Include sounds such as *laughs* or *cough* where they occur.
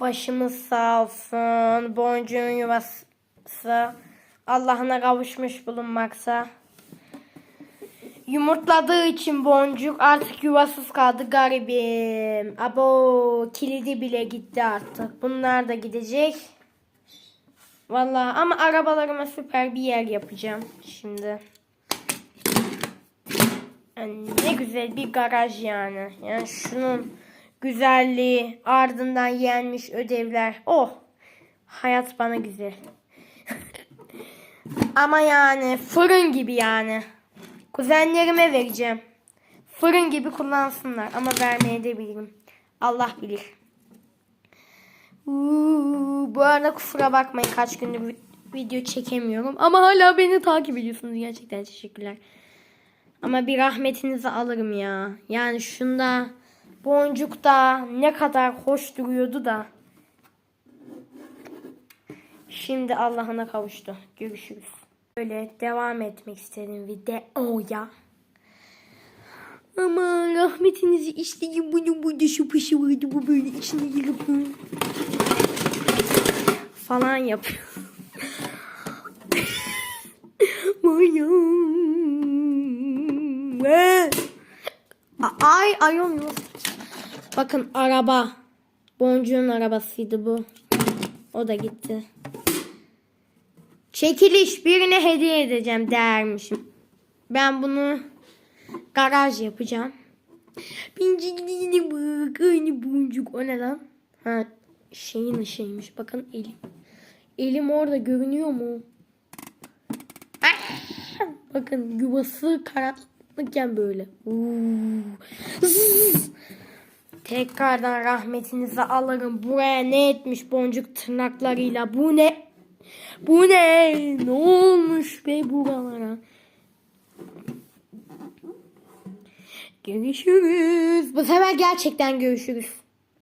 Başımız sağ olsun. Boncuğun yuvası Allah'ına kavuşmuş bulunmaksa. Yumurtladığı için boncuk artık yuvasız kaldı garibim. Abo kilidi bile gitti artık. Bunlar da gidecek. Vallahi ama arabalarıma süper bir yer yapacağım şimdi. Yani ne güzel bir garaj yani. Yani şunun güzelliği ardından yenmiş ödevler. Oh hayat bana güzel. *laughs* Ama yani fırın gibi yani. Kuzenlerime vereceğim. Fırın gibi kullansınlar ama vermeye de bilirim. Allah bilir. Uuu, bu arada kusura bakmayın kaç gündür vi- video çekemiyorum. Ama hala beni takip ediyorsunuz. Gerçekten teşekkürler. Ama bir rahmetinizi alırım ya. Yani şunda boncuk da ne kadar hoş duruyordu da. Şimdi Allah'ına kavuştu. Görüşürüz. Böyle devam etmek istedim videoya. Ama rahmetinizi isteyeyim. Bunun burada şu pışı vardı. Bu böyle içine girip falan yapıyor. *laughs* Vay. Ay ayol yok. Bakın araba. Boncuğun arabasıydı bu. O da gitti. Çekiliş birine hediye edeceğim dermişim. Ben bunu garaj yapacağım. Bincikliğine bak aynı boncuk. O ne lan? Ha şeyin ışığıymış. Bakın elim. Elim orada görünüyor mu? Ah! Bakın yuvası karanlıkken böyle. Uuu. Tekrardan rahmetinizi alırım. Buraya ne etmiş boncuk tırnaklarıyla? Bu ne? Bu ne? Ne olmuş be buralara? Görüşürüz. Bu sefer gerçekten görüşürüz.